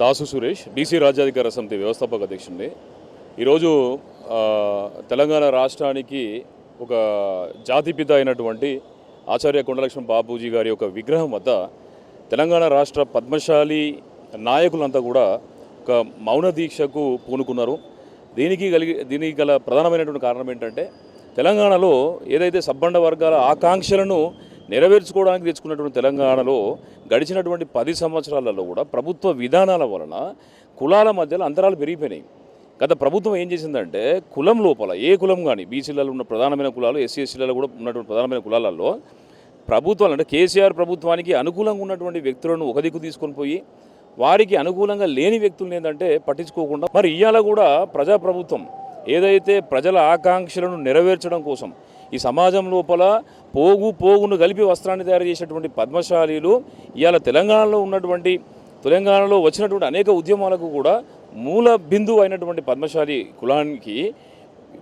Dasu Suresh BC రాజ్యాధికార సమితి వ్యవస్థాపక అధ్యక్షుడిని. ఈరోజు తెలంగాణ రాష్ట్రానికి ఒక జాతిపిత అయినటువంటి ఆచార్య కొండలక్ష్మణ్ బాపూజీ గారి యొక్క విగ్రహం వద్ద తెలంగాణ రాష్ట్ర పద్మశాలి నాయకులంతా కూడా ఒక మౌన దీక్షకు పూనుకున్నారు. దీనికి కలిగి దీనికి గల ప్రధానమైనటువంటి కారణం ఏంటంటే తెలంగాణలో ఏదైతే సబ్బండ వర్గాల ఆకాంక్షలను నెరవేర్చుకోవడానికి తెచ్చుకున్నటువంటి తెలంగాణలో గడిచినటువంటి పది సంవత్సరాలలో కూడా ప్రభుత్వ విధానాల వలన కులాల మధ్యలో అంతరాలు పెరిగిపోయినాయి. గత ప్రభుత్వం ఏం చేసిందంటే కులం లోపల ఏ కులం కానీ బీసీలలో ఉన్న ప్రధానమైన కులాలు ఎస్సీ ఎస్సీలలో కూడా ఉన్నటువంటి ప్రధానమైన కులాలలో ప్రభుత్వాలు అంటే కేసీఆర్ ప్రభుత్వానికి అనుకూలంగా ఉన్నటువంటి వ్యక్తులను ఒక దిక్కు తీసుకొని పోయి వారికి అనుకూలంగా లేని వ్యక్తులను ఏంటంటే పట్టించుకోకుండా మరి ఇవాళ కూడా ప్రజాప్రభుత్వం ఏదైతే ప్రజల ఆకాంక్షలను నెరవేర్చడం కోసం ఈ సమాజం లోపల పోగు పోగును కలిపి వస్త్రాన్ని తయారు చేసేటువంటి పద్మశాలీలు ఇవాళ తెలంగాణలో ఉన్నటువంటి తెలంగాణలో వచ్చినటువంటి అనేక ఉద్యమాలకు కూడా మూల బిందువు అయినటువంటి పద్మశాలి కులానికి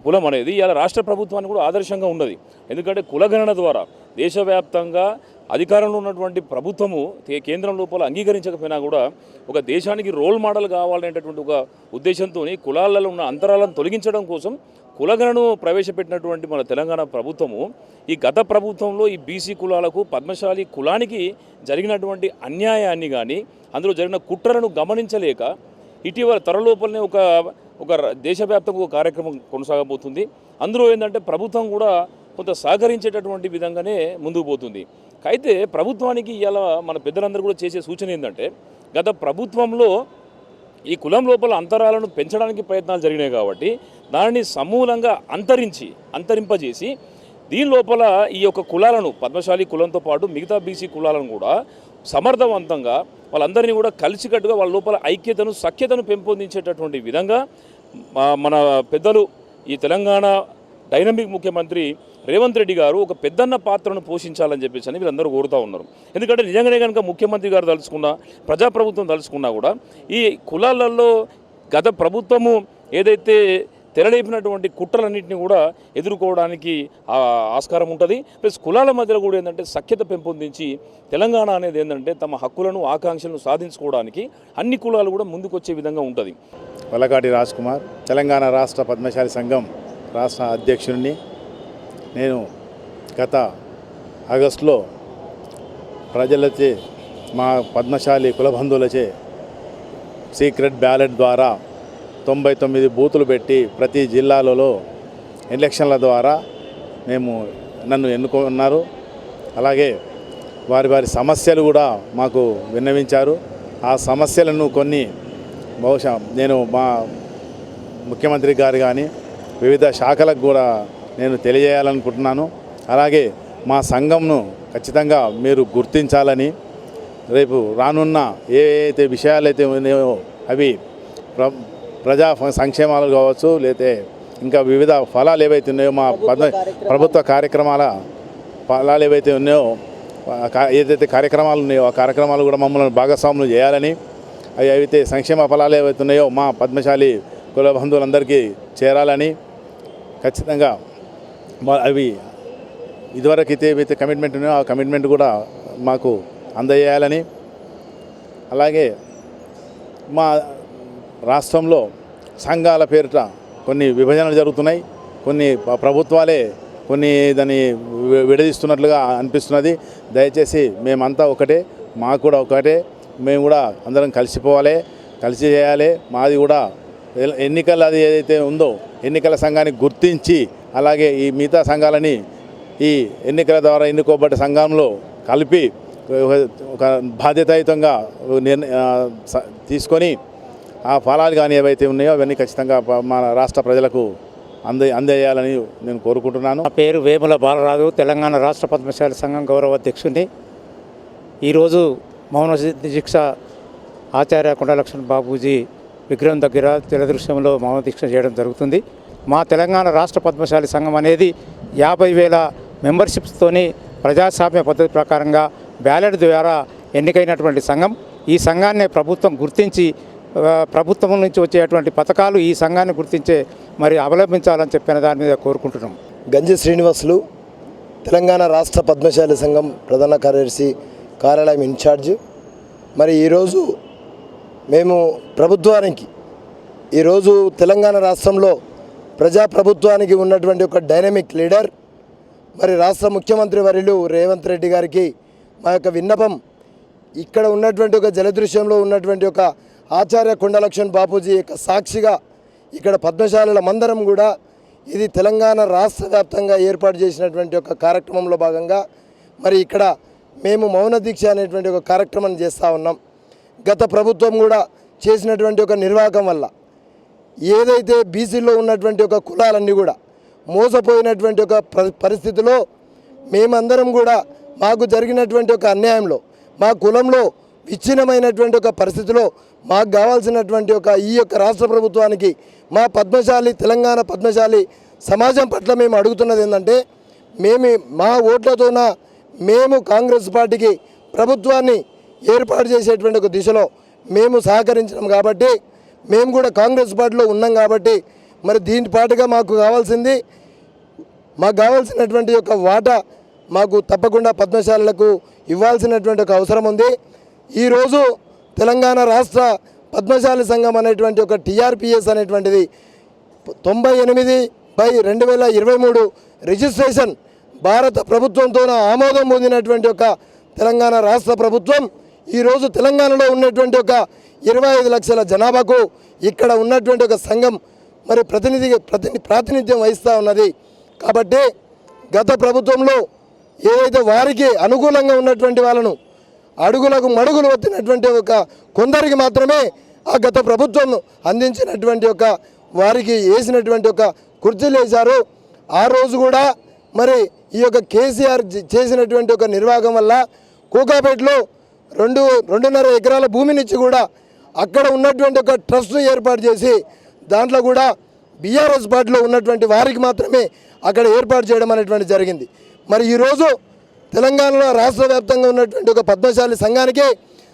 కులం అనేది ఇవాళ రాష్ట్ర ప్రభుత్వానికి కూడా ఆదర్శంగా ఉన్నది. ఎందుకంటే కులగణన ద్వారా దేశవ్యాప్తంగా అధికారంలో ఉన్నటువంటి ప్రభుత్వము కే- కేంద్రం లోపల అంగీకరించకపోయినా కూడా ఒక దేశానికి రోల్ మోడల్ కావాలనేటటువంటి ఒక ఉద్దేశంతో కులాలలో ఉన్న అంతరాలను తొలగించడం కోసం కులగణను ప్రవేశపెట్టినటువంటి మన తెలంగాణ ప్రభుత్వము ఈ గత ప్రభుత్వంలో ఈ బీసీ కులాలకు పద్మశాలి కులానికి జరిగినటువంటి అన్యాయాన్ని కానీ అందులో జరిగిన కుట్రలను గమనించలేక ఇటీవల త్వరలోపలనే ఒక ఒక దేశవ్యాప్తంగా ఒక కార్యక్రమం కొనసాగబోతుంది. అందులో ఏంటంటే ప్రభుత్వం కూడా కొంత సహకరించేటటువంటి విధంగానే ముందుకు పోతుంది. అయితే ప్రభుత్వానికి ఇలా మన పెద్దలందరూ కూడా చేసే సూచన ఏంటంటే గత ప్రభుత్వంలో ఈ కులం లోపల అంతరాలను పెంచడానికి ప్రయత్నాలు జరిగినాయి కాబట్టి దానిని సమూలంగా అంతరించి అంతరింపజేసి దీని లోపల ఈ యొక్క కులాలను పద్మశాలి కులంతో పాటు మిగతా బీసీ కులాలను కూడా సమర్థవంతంగా వాళ్ళందరినీ కూడా కలిసికట్టుగా వాళ్ళ లోపల ఐక్యతను సఖ్యతను పెంపొందించేటటువంటి విధంగా మన పెద్దలు ఈ తెలంగాణ డైనమిక్ ముఖ్యమంత్రి రేవంత్ రెడ్డి గారు ఒక పెద్దన్న పాత్రను పోషించాలని చెప్పేసి అని వీళ్ళందరూ కోరుతూ ఉన్నారు. ఎందుకంటే నిజంగానే కనుక ముఖ్యమంత్రి గారు తలుచుకున్నా ప్రజాప్రభుత్వం తలుచుకున్నా కూడా ఈ కులాలలో గత ప్రభుత్వము ఏదైతే తెరలేపినటువంటి కుట్రలన్నింటినీ కూడా ఎదుర్కోవడానికి ఆస్కారం ఉంటుంది. ప్లస్ కులాల మధ్యలో కూడా ఏంటంటే సఖ్యత పెంపొందించి తెలంగాణ అనేది ఏంటంటే తమ హక్కులను ఆకాంక్షలను సాధించుకోవడానికి అన్ని కులాలు కూడా ముందుకొచ్చే విధంగా ఉంటుంది. వల్లకాటి రాజ్ కుమార్ తెలంగాణ రాష్ట్ర పద్మశాలి సంఘం రాష్ట్ర అధ్యక్షుడిని నేను గత ఆగస్టులో ప్రజలచే మా పద్మశాలి కులబంధువులచే సీక్రెట్ బ్యాలెట్ ద్వారా తొంభై తొమ్మిది బూతులు పెట్టి ప్రతి జిల్లాలలో ఎలక్షన్ల ద్వారా మేము నన్ను ఎన్నుకున్నారు. అలాగే వారి వారి సమస్యలు కూడా మాకు విన్నవించారు. ఆ సమస్యలను కొన్ని బహుశా నేను మా ముఖ్యమంత్రి గారు కానీ వివిధ శాఖలకు కూడా నేను తెలియజేయాలనుకుంటున్నాను. అలాగే మా సంఘంను ఖచ్చితంగా మీరు గుర్తించాలని రేపు రానున్న ఏ అయితే విషయాలు అయితే ఉన్నాయో అవి ప్ర ప్రజా సంక్షేమాలు కావచ్చు లేతే ఇంకా వివిధ ఫలాలు ఏవైతే ఉన్నాయో మా పద్మ ప్రభుత్వ కార్యక్రమాల ఫలాలు ఏవైతే ఉన్నాయో ఏదైతే కార్యక్రమాలు ఉన్నాయో ఆ కార్యక్రమాలు కూడా మమ్మల్ని భాగస్వాములు చేయాలని అవి అయితే సంక్షేమ ఫలాలు ఏవైతే ఉన్నాయో మా పద్మశాలి కుల బంధువులందరికీ చేరాలని ఖచ్చితంగా అవి ఇదివరకు అయితే ఏవైతే కమిట్మెంట్ ఉన్నాయో ఆ కమిట్మెంట్ కూడా మాకు అందజేయాలని అలాగే మా రాష్ట్రంలో సంఘాల పేరిట కొన్ని విభజనలు జరుగుతున్నాయి. కొన్ని ప్రభుత్వాలే కొన్ని దాన్ని విడదీస్తున్నట్లుగా అనిపిస్తున్నది. దయచేసి మేమంతా ఒకటే మాకు కూడా ఒకటే మేము కూడా అందరం కలిసిపోవాలి కలిసి చేయాలి. మాది కూడా ఎన్నికలు ఎన్నికల అది ఏదైతే ఉందో ఎన్నికల సంఘాన్ని గుర్తించి అలాగే ఈ మిగతా సంఘాలని ఈ ఎన్నికల ద్వారా ఎన్నుకోబడ్డ సంఘంలో కలిపి ఒక- బాధ్యతాయుతంగా నిర్ణ తీసుకొని ఆ ఫలాలు కానీ ఏవైతే ఉన్నాయో అవన్నీ ఖచ్చితంగా మన రాష్ట్ర ప్రజలకు అందే అందజేయాలని నేను కోరుకుంటున్నాను. నా పేరు వేముల బాలరాజు తెలంగాణ రాష్ట్ర పద్మశాలి సంఘం గౌరవ అధ్యక్షుడిని ఈరోజు మౌన దీక్ష ఆచార్య కొండలక్ష్మణ్ బాబూజీ విగ్రహం దగ్గర తెలదృశ్యంలో మౌన దీక్ష చేయడం జరుగుతుంది. మా తెలంగాణ రాష్ట్ర పద్మశాలి సంఘం అనేది యాభై వేల మెంబర్షిప్స్తోని ప్రజాస్వామ్య పద్ధతి ప్రకారంగా బ్యాలెట్ ద్వారా ఎన్నికైనటువంటి సంఘం. ఈ సంఘాన్ని ప్రభుత్వం గుర్తించి ప్రభుత్వం నుంచి వచ్చేటువంటి పథకాలు ఈ సంఘాన్ని గుర్తించే మరి అవలంబించాలని చెప్పిన దాని మీద కోరుకుంటున్నాం. గంజి శ్రీనివాసులు తెలంగాణ రాష్ట్ర పద్మశాలి సంఘం ప్రధాన కార్యదర్శి కార్యాలయం ఇన్ఛార్జ్. మరి ఈరోజు మేము ప్రభుత్వానికి ఈరోజు తెలంగాణ రాష్ట్రంలో ప్రజాప్రభుత్వానికి ఉన్నటువంటి ఒక డైనమిక్ లీడర్ మరి రాష్ట్ర ముఖ్యమంత్రి వర్యులు రేవంత్ రెడ్డి గారికి మా యొక్క విన్నపం ఇక్కడ ఉన్నటువంటి ఒక జలదృశ్యంలో ఉన్నటువంటి ఒక ఆచార్య కొండలక్ష్మణ్ బాపూజీ యొక్క సాక్షిగా ఇక్కడ పద్మశాలల మందరం కూడా ఇది తెలంగాణ రాష్ట్ర వ్యాప్తంగా ఏర్పాటు చేసినటువంటి ఒక కార్యక్రమంలో భాగంగా మరి ఇక్కడ మేము మౌన దీక్ష అనేటువంటి ఒక కార్యక్రమం చేస్తూ ఉన్నాం. గత ప్రభుత్వం కూడా చేసినటువంటి ఒక నిర్వాహకం వల్ల ఏదైతే బీసీలో ఉన్నటువంటి ఒక కులాలన్నీ కూడా మోసపోయినటువంటి ఒక పరిస్థితిలో మేమందరం కూడా మాకు జరిగినటువంటి ఒక అన్యాయంలో మా కులంలో విచ్ఛిన్నమైనటువంటి ఒక పరిస్థితిలో మాకు కావాల్సినటువంటి ఒక ఈ యొక్క రాష్ట్ర ప్రభుత్వానికి మా పద్మశాలి తెలంగాణ పద్మశాలి సమాజం పట్ల మేము అడుగుతున్నది ఏంటంటే మేము మా ఓట్లతోన మేము కాంగ్రెస్ పార్టీకి ప్రభుత్వాన్ని ఏర్పాటు చేసేటువంటి ఒక దిశలో మేము సహకరించినాం కాబట్టి మేము కూడా కాంగ్రెస్ పార్టీలో ఉన్నాం కాబట్టి మరి దీని పాటుగా మాకు కావాల్సింది మాకు కావాల్సినటువంటి యొక్క వాటా మాకు తప్పకుండా పద్మశాలలకు ఇవ్వాల్సినటువంటి ఒక అవసరం ఉంది. ఈరోజు తెలంగాణ రాష్ట్ర పద్మశాలి సంఘం అనేటువంటి ఒక టీఆర్పిఎస్ అనేటువంటిది తొంభై ఎనిమిది బై రెండు వేల ఇరవై మూడు రిజిస్ట్రేషన్ భారత ప్రభుత్వంతో ఆమోదం పొందినటువంటి ఒక తెలంగాణ రాష్ట్ర ప్రభుత్వం ఈరోజు తెలంగాణలో ఉన్నటువంటి ఒక ఇరవై ఐదు లక్షల జనాభాకు ఇక్కడ ఉన్నటువంటి ఒక సంఘం మరి ప్రతినిధి ప్రతి ప్రాతినిధ్యం వహిస్తూ ఉన్నది. కాబట్టి గత ప్రభుత్వంలో ఏదైతే వారికి అనుకూలంగా ఉన్నటువంటి వాళ్ళను అడుగులకు మడుగులు వచ్చినటువంటి ఒక కొందరికి మాత్రమే ఆ గత ప్రభుత్వం అందించినటువంటి ఒక వారికి వేసినటువంటి ఒక కుర్చీలు వేశారు ఆ రోజు కూడా మరి ఈ యొక్క కేసీఆర్ చేసినటువంటి ఒక నిర్వాహకం వల్ల కూకాపేటలో రెండు రెండున్నర ఎకరాల భూమినిచ్చి కూడా అక్కడ ఉన్నటువంటి ఒక ట్రస్ట్ ఏర్పాటు చేసి దాంట్లో కూడా బీఆర్ఎస్ పార్టీలో ఉన్నటువంటి వారికి మాత్రమే అక్కడ ఏర్పాటు చేయడం అనేటువంటి జరిగింది. మరి ఈరోజు తెలంగాణలో రాష్ట్ర వ్యాప్తంగా ఉన్నటువంటి ఒక పద్మశాలి సంఘానికి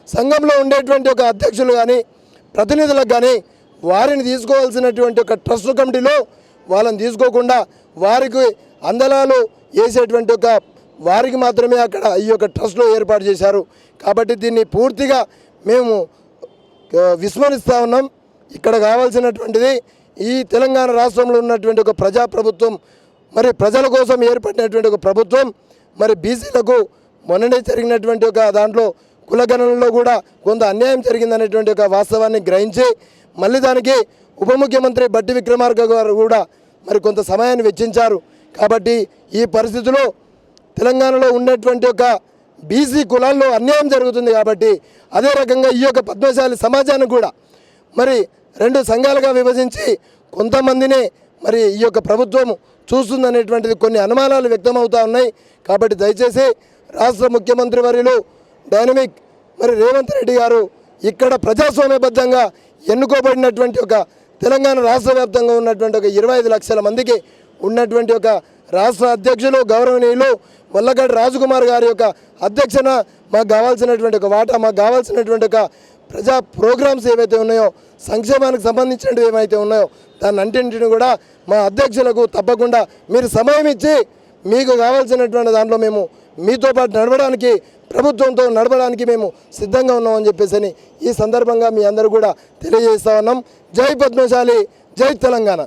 సంఘంలో ఉండేటువంటి ఒక అధ్యక్షులు కానీ ప్రతినిధులకు కానీ వారిని తీసుకోవాల్సినటువంటి ఒక ట్రస్ట్ కమిటీలో వాళ్ళని తీసుకోకుండా వారికి అందలాలు వేసేటువంటి ఒక వారికి మాత్రమే అక్కడ ఈ యొక్క ట్రస్ట్లో ఏర్పాటు చేశారు. కాబట్టి దీన్ని పూర్తిగా మేము విస్మరిస్తూ ఉన్నాం. ఇక్కడ కావాల్సినటువంటిది ఈ తెలంగాణ రాష్ట్రంలో ఉన్నటువంటి ఒక ప్రజాప్రభుత్వం మరి ప్రజల కోసం ఏర్పడినటువంటి ఒక ప్రభుత్వం మరి బీసీలకు మొన్ననే జరిగినటువంటి ఒక దాంట్లో కులగణనలో కూడా కొంత అన్యాయం జరిగిందనేటువంటి ఒక వాస్తవాన్ని గ్రహించి మళ్ళీ దానికి ఉప ముఖ్యమంత్రి బట్టి విక్రమార్క గారు కూడా మరి కొంత సమయాన్ని వెచ్చించారు. కాబట్టి ఈ పరిస్థితిలో తెలంగాణలో ఉన్నటువంటి ఒక బీసీ కులాల్లో అన్యాయం జరుగుతుంది కాబట్టి అదే రకంగా ఈ యొక్క పద్మశాలి సమాజాన్ని కూడా మరి రెండు సంఘాలుగా విభజించి కొంతమందినే మరి ఈ యొక్క ప్రభుత్వం చూస్తుందనేటువంటిది కొన్ని అనుమానాలు వ్యక్తమవుతూ ఉన్నాయి. కాబట్టి దయచేసి రాష్ట్ర ముఖ్యమంత్రి వర్యులు డైనమిక్ మరి రేవంత్ రెడ్డి గారు ఇక్కడ ప్రజాస్వామ్యబద్ధంగా ఎన్నుకోబడినటువంటి ఒక తెలంగాణ రాష్ట్ర వ్యాప్తంగా ఉన్నటువంటి ఒక ఇరవై ఐదు లక్షల మందికి ఉన్నటువంటి ఒక రాష్ట్ర అధ్యక్షులు గౌరవనీయులు వల్లగడ్డ రాజకుమార్ గారి యొక్క అధ్యక్షన మాకు కావాల్సినటువంటి ఒక వాటా మాకు కావాల్సినటువంటి ఒక ప్రజా ప్రోగ్రామ్స్ ఏవైతే ఉన్నాయో సంక్షేమానికి సంబంధించినవి ఏమైతే ఉన్నాయో దాని అంటింటిని కూడా మా అధ్యక్షులకు తప్పకుండా మీరు సమయం ఇచ్చి మీకు కావాల్సినటువంటి దాంట్లో మేము మీతో పాటు నడవడానికి ప్రభుత్వంతో నడవడానికి మేము సిద్ధంగా ఉన్నామని చెప్పేసి ఈ సందర్భంగా మీ అందరూ కూడా తెలియజేస్తా ఉన్నాం. జై పద్మశాలి జై తెలంగాణ.